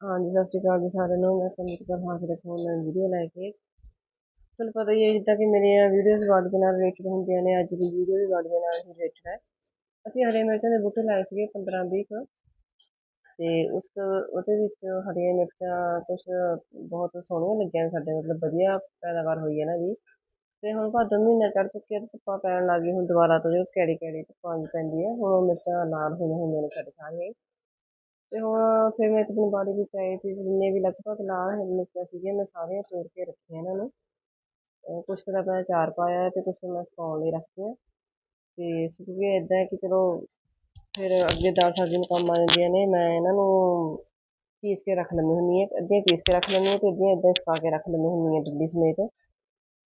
ਹਾਂਜੀ, ਸਤਿ ਸ਼੍ਰੀ ਅਕਾਲ ਜੀ ਸਾਰਿਆਂ ਨੂੰ। ਮੈਂ ਕਮਿਤ ਕਰ ਹਾਜ਼ਰ ਇੱਕ ਹੋਰ ਵੀਡੀਓ ਲੈ ਕੇ। ਤੁਹਾਨੂੰ ਪਤਾ ਹੀ ਹੈ ਜਿੱਦਾਂ ਕਿ ਮੇਰੀਆਂ ਵੀਡੀਓਜ਼ ਬਾਡੀ ਦੇ ਨਾਲ ਰਿਲੇਟਡ ਹੁੰਦੀਆਂ ਨੇ, ਅੱਜ ਦੀ ਵੀਡੀਓ ਵੀ ਬਾਡੀ ਦੇ ਨਾਲ ਹੀ ਰਿਲੇਟਡ ਹੈ। ਅਸੀਂ ਹਰੇ ਮਿਰਚਾਂ ਦੇ ਬੂਟੇ ਲਾਏ ਸੀਗੇ 15 20 ਕੁ। ਤੇ ਉਸ ਉਹਦੇ ਵਿੱਚ ਹਰੀਆਂ ਮਿਰਚਾਂ ਕੁਝ ਬਹੁਤ ਸੋਹਣੀਆਂ ਲੱਗੀਆਂ ਸਾਡੇ, ਮਤਲਬ ਵਧੀਆ ਪੈਦਾਵਾਰ ਹੋਈ ਹੈ ਨਾ ਜੀ। ਤੇ ਹੁਣ ਭਾਦੋਂ ਮਹੀਨਾ ਚੜ ਚੁੱਕਿਆ ਤੇ ਧੁੱਪਾਂ ਪੈਣ ਲੱਗ ਗਈ ਹੁਣ ਦੁਬਾਰਾ ਤੋਂ ਜੋ ਕਿਹੜੀ ਕਿਹੜੀ ਧੁੱਪਾਂ ਪੈਂਦੀ ਹੈ ਹੁਣ ਉਹ ਮਿਰਚਾਂ ਲਾਲ ਹੋਈਆਂ ਹੋਈਆਂ ਨੇ ਸਾਡੇ ਸਾਰੀਆਂ ਅਤੇ ਹੁਣ ਫਿਰ ਮੈਂ ਇੱਕ ਦਿਨ ਬਾੜੀ ਵਿੱਚ ਆਏ ਸੀ ਜਿੰਨੇ ਵੀ ਲਗਭਗ ਲਾਲ ਮਿਰਚਾਂ ਸੀਗੀਆਂ ਮੈਂ ਸਾਰੀਆਂ ਤੋੜ ਕੇ ਰੱਖੀਆਂ ਇਹਨਾਂ ਨੂੰ। ਕੁਛ ਦਾ ਮੈਂ ਚਾਰ ਪਾਇਆ ਅਤੇ ਕੁਛ ਮੈਂ ਸੁਕਾਉਣ ਲਈ ਰੱਖੀਆਂ। ਅਤੇ ਸੁੱਕ ਗਏ ਇਦਾਂ ਕਿ ਚਲੋ ਫਿਰ ਅੱਗੇ ਦਾਲ ਸਬਜ਼ੀ ਨੂੰ ਕੰਮ ਆ ਜਾਂਦੀਆਂ ਨੇ, ਮੈਂ ਇਹਨਾਂ ਨੂੰ ਪੀਸ ਕੇ ਰੱਖ ਲੈਂਦੀ ਹੁੰਦੀ ਹਾਂ, ਅੱਧੀਆਂ ਪੀਸ ਕੇ ਰੱਖ ਲੈਂਦੀ ਹਾਂ ਅਤੇ ਅੱਧੀਆਂ ਇੱਦਾਂ ਸੁਕਾ ਕੇ ਰੱਖ ਲੈਂਦੀ ਹੁੰਦੀ ਹਾਂ ਡੱਬੀ ਸਮੇਤ।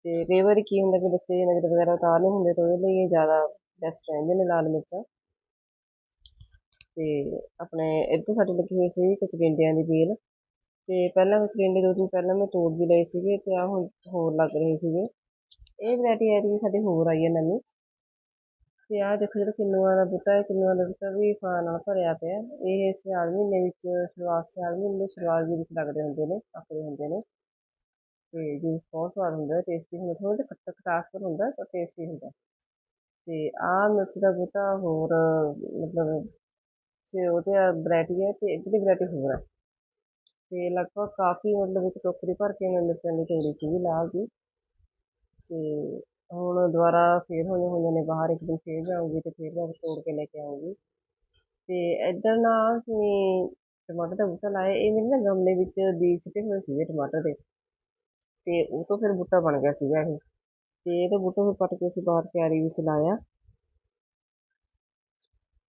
ਅਤੇ ਕਈ ਵਾਰੀ ਕੀ ਹੁੰਦਾ ਕਿ ਬੱਚੇ ਨਜ਼ਰ ਵਗੈਰਾ ਉਤਾਰਨੇ ਹੁੰਦੇ ਤਾਂ ਉਹਦੇ ਲਈ ਇਹ ਜ਼ਿਆਦਾ ਬੈਸਟ ਰਹਿੰਦੇ ਨੇ ਲਾਲ ਮਿਰਚਾਂ। ਅਤੇ ਆਪਣੇ ਇੱਧਰ ਸਾਡੇ ਲੱਗੀ ਹੋਈ ਸੀ ਕਚਰਿੰਡਿਆਂ ਦੀ ਬੇਲ ਅਤੇ ਪਹਿਲਾਂ ਕਚਰਿੰਡੇ ਦੋ ਦਿਨ ਪਹਿਲਾਂ ਮੈਂ ਤੋੜ ਵੀ ਲਏ ਸੀਗੇ ਅਤੇ ਆਹ ਹੁਣ ਹੋਰ ਲੱਗ ਰਹੇ ਸੀਗੇ। ਇਹ ਵੈਰਾਈਟੀ ਐਤਕੀ ਸਾਡੀ ਹੋਰ ਆਈ ਹੈ ਨਵੀਂ। ਅਤੇ ਆਹ ਦੇਖੋ ਜਿਹੜਾ ਕਿੰਨੂਆਂ ਦਾ ਬੂਟਾ ਹੈ, ਕਿੰਨੂਆਂ ਦਾ ਬੂਟਾ ਵੀ ਫਲਾਂ ਨਾਲ ਭਰਿਆ ਪਿਆ ਇਹ ਸਿਆਲ ਮਹੀਨੇ ਵਿੱਚ ਸ਼ੁਰੂਆਤ ਸਿਆਲ ਮਹੀਨੇ ਸ਼ੁਰੂਆਤ ਦੇ ਵਿੱਚ ਲੱਗਦੇ ਹੁੰਦੇ ਨੇ ਪੱਕਦੇ ਹੁੰਦੇ ਨੇ। ਅਤੇ ਜੂਸ ਬਹੁਤ ਸਵਾਦ ਹੁੰਦਾ ਟੇਸਟੀ ਹੁੰਦਾ ਥੋੜਾ ਜਿਹਾ ਖੱਟਾ ਖਟਾਸ ਪਰ ਹੁੰਦਾ ਪਰ ਟੇਸਟੀ ਹੁੰਦਾ ਅਤੇ ਆਹ ਮਿਰਚ ਦਾ ਬੂਟਾ ਹੋਰ ਮਤਲਬ ਤੇ ਉਹਦੇ ਵੈਰਾਈਟੀ ਹੈ ਤੇ ਦੀ ਵਰਾਇਟੀ ਹੋਰ ਹੈ ਤੇ ਲਗਭਗ ਕਾਫੀ ਮਤਲਬ ਇੱਕ ਟੋਕਰੀ ਭਰ ਕੇ ਮੈਂ ਮਿਰਚਾਂ ਦੀ ਤੋੜੀ ਸੀਗੀ, ਲਾਲ ਦੀ। ਤੇ ਹੁਣ ਦੁਬਾਰਾ ਫਿਰ ਹੋਈਆਂ ਹੋਈਆਂ ਨੇ ਬਾਹਰ, ਇੱਕ ਦਿਨ ਫੇਰ ਜਾਊਂਗੀ ਤੇ ਫੇਰ ਮੈਂ ਤੋੜ ਕੇ ਲੈ ਕੇ ਆਊਂਗੀ। ਤੇ ਇੱਧਰ ਨਾ ਅਸੀਂ ਟਮਾਟਰ ਦਾ ਬੂਟਾ ਲਾਇਆ, ਇਹ ਮੇਰੇ ਨਾ ਗਮਲੇ ਵਿੱਚ ਬੀਜ ਸਿੱਟੇ ਹੋਏ ਸੀਗੇ ਟਮਾਟਰ ਦੇ। ਤੇ ਉਹ ਤੋਂ ਫਿਰ ਬੂਟਾ ਬਣ ਗਿਆ ਸੀਗਾ ਇਹ। ਤੇ ਇਹਦੇ ਬੂਟੇ ਨੂੰ ਪੱਟ ਕੇ ਅਸੀਂ ਬਾਹਰ ਕਿਆਰੀ ਵਿੱਚ ਲਾਇਆ।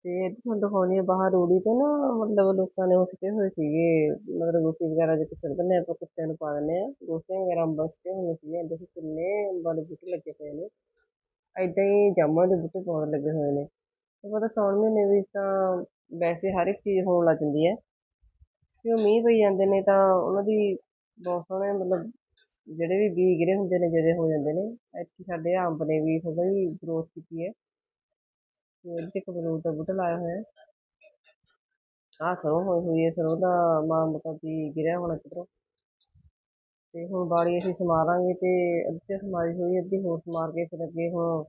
ਤੇ ਇੱਥੇ ਤੁਹਾਨੂੰ ਦਿਖਾਉਣੀ ਆ ਬਾਹਰ ਰੋੜੀ ਤੇ ਨਾ, ਮਤਲਬ ਲੋਕਾਂ ਨੇ ਉਹ ਸਿੱਟੇ ਹੋਏ ਸੀਗੇ, ਮਤਲਬ ਰੋਟੀ ਵਗੈਰਾ ਜਿੱਥੇ ਸਿੱਟ ਦਿੰਦੇ ਆਪਾਂ ਕੁੱਤਿਆਂ ਨੂੰ ਪਾ ਦਿੰਦੇ ਹਾਂ ਗੋਸ਼ੇ ਵਗੈਰਾ, ਅੰਬਾਂ ਸਿੱਟੇ ਹੋਏ ਸੀਗੇ ਦੇਖੋ ਕਿੰਨੇ ਅੰਬਾਂ ਦੇ ਬੂਟੇ ਲੱਗੇ ਪਏ ਨੇ। ਇੱਦਾਂ ਹੀ ਜਾਮਾਂ ਦੇ ਬੂਟੇ ਬਹੁਤ ਲੱਗੇ ਹੋਏ ਨੇ। ਤੇ ਪਤਾ ਸਾਉਣ ਮਹੀਨੇ ਵਿੱਚ ਤਾਂ ਵੈਸੇ ਹਰ ਇੱਕ ਚੀਜ਼ ਹੋਣ ਲੱਗ ਜਾਂਦੀ ਹੈ। ਕਿਉਂ ਮੀਂਹ ਪਈ ਜਾਂਦੇ ਨੇ ਤਾਂ ਉਹਨਾਂ ਦੀ ਬਹੁਤ ਸੋਹਣੇ, ਮਤਲਬ ਜਿਹੜੇ ਵੀ ਬੀਜ ਗਿਰੇ ਹੁੰਦੇ ਨੇ, ਜਿਹੜੇ ਹੋ ਜਾਂਦੇ ਨੇ। ਐਤਕੀ ਸਾਡੇ ਅੰਬ ਨੇ ਵੀ ਥੋੜਾ ਜਿਹੀ ਗਰੋਥ ਕੀਤੀ ਹੈ। ਤੇ ਇੱਥੇ ਇੱਕ ਅਮਰੂਦ ਦਾ ਬੂਟਾ ਲਾਇਆ ਹੋਇਆ ਆਹ ਸਰੋਂ ਹੋਈ ਹੋਈ ਹੈ, ਸਰੋਂ ਦਾ ਮਾਂ ਮਤਾ ਵੀ ਗਿਰਿਆ ਹੋਣਾ ਕਿਧਰੋਂ। ਤੇ ਹੁਣ ਬਾੜੀ ਅਸੀਂ ਸਮਾਰਾਂਗੇ ਤੇ ਅੱਧੀ ਸਮਾਰੀ ਹੋਈ, ਅੱਧੀ ਹੋਰ ਸਮਾਰ ਕੇ ਫਿਰ ਅੱਗੇ ਹੁਣ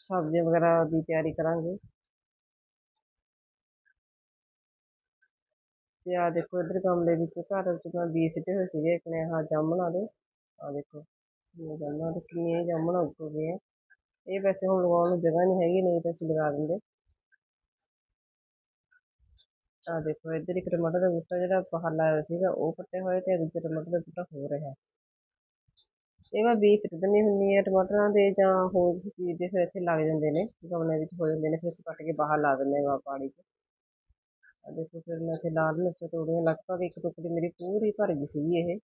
ਸਬਜ਼ੀਆਂ ਵਗੈਰਾ ਦੀ ਤਿਆਰੀ ਕਰਾਂਗੇ। ਤੇ ਆ ਦੇਖੋ ਇਧਰ ਗਮਲੇ ਵਿੱਚ ਘਰ ਵਿੱਚ ਮੈਂ ਬੀਜ ਸਿੱਟੇ ਹੋਏ ਸੀਗੇ, ਇੱਕ ਨੇ ਆਹ ਜਾਮਣਾ ਦੇ। ਆ ਦੇਖੋ ਜਾਮਣਾ ਦੇ ਕਿੰਨੀਆਂ ਜਾਮਣਾ ਉੱਗ ਗਈਆਂ। ਇਹ ਵੈਸੇ ਹੁਣ ਲਗਾਉਣ ਨੂੰ ਜਗ੍ਹਾ ਨਹੀਂ ਹੈਗੀ, ਨਹੀਂ ਤਾਂ ਅਸੀਂ ਲਗਾ ਦਿੰਦੇ। ਆ ਦੇਖੋ, ਇੱਧਰ ਇੱਕ ਟਮਾਟਰ ਦਾ ਬੂਟਾ ਜਿਹੜਾ ਬਾਹਰ ਲਾਇਆ ਸੀਗਾ, ਉਹ ਪੱਟਿਆ ਹੋਇਆ ਤੇ ਦੂਜਾ ਟਮਾਟਰ ਦਾ ਬੂਟਾ ਹੋ। ਰਿਹਾ ਇਹ ਮੈਂ ਬੀਜ ਸਿੱਟਣੀ ਹੁੰਦੀ ਹੈ ਟਮਾਟਰਾਂ ਦੇ ਜਾਂ ਹੋਰ ਚੀਜ਼ ਦੇ, ਫਿਰ ਇੱਥੇ ਲੱਗ ਜਾਂਦੇ ਨੇ, ਗਮਲੇ ਵਿੱਚ ਹੋ ਜਾਂਦੇ ਨੇ, ਫਿਰ ਅਸੀਂ ਕੱਟ ਕੇ ਬਾਹਰ ਲਾ ਦਿੰਦੇ ਹਾਂ ਪਾਣੀ 'ਚ। ਆ ਦੇਖੋ, ਫਿਰ ਮੈਂ ਇੱਥੇ ਲਾਲ ਮਿਰਚ ਤੋੜੀਆਂ, ਲਗਭਗ ਇੱਕ ਟੁਕੜੀ ਮੇਰੀ ਪੂਰੀ ਭਰ ਗਈ ਸੀਗੀ ਇਹ।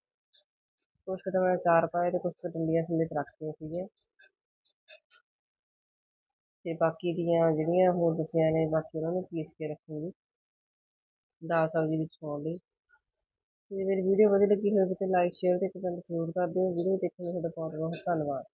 ਕੁਛ ਤਾਂ ਮੈਂ ਚਾਰ ਪਾਏ ਤੇ ਕੁਛ ਡੰਡੀਆਂ ਸਮੇਤ ਰੱਖਤੀਆਂ ਸੀਗੀਆਂ। ਅਤੇ ਬਾਕੀ ਦੀਆਂ ਜਿਹੜੀਆਂ ਹੋਰ ਦੱਸੀਆਂ ਨੇ, ਬਾਕੀ ਉਹਨਾਂ ਨੂੰ ਪੀਸ ਕੇ ਰੱਖੂੰਗੀ। ਦਾਲ ਸਬਜ਼ੀ ਵਿੱਚ ਪਾਉਣ ਲਈ। ਤੇ ਮੇਰੀ ਵੀਡੀਓ ਵਧੀਆ ਲੱਗੀ ਹੋਵੇ ਤਾਂ ਲਾਈਕ ਸ਼ੇਅਰ ਅਤੇ ਕਮੈਂਟ ਜ਼ਰੂਰ ਕਰ ਦਿਓ। ਵੀਡੀਓ ਦੇਖਣ ਲਈ ਤੁਹਾਡਾ ਬਹੁਤ ਬਹੁਤ ਧੰਨਵਾਦ।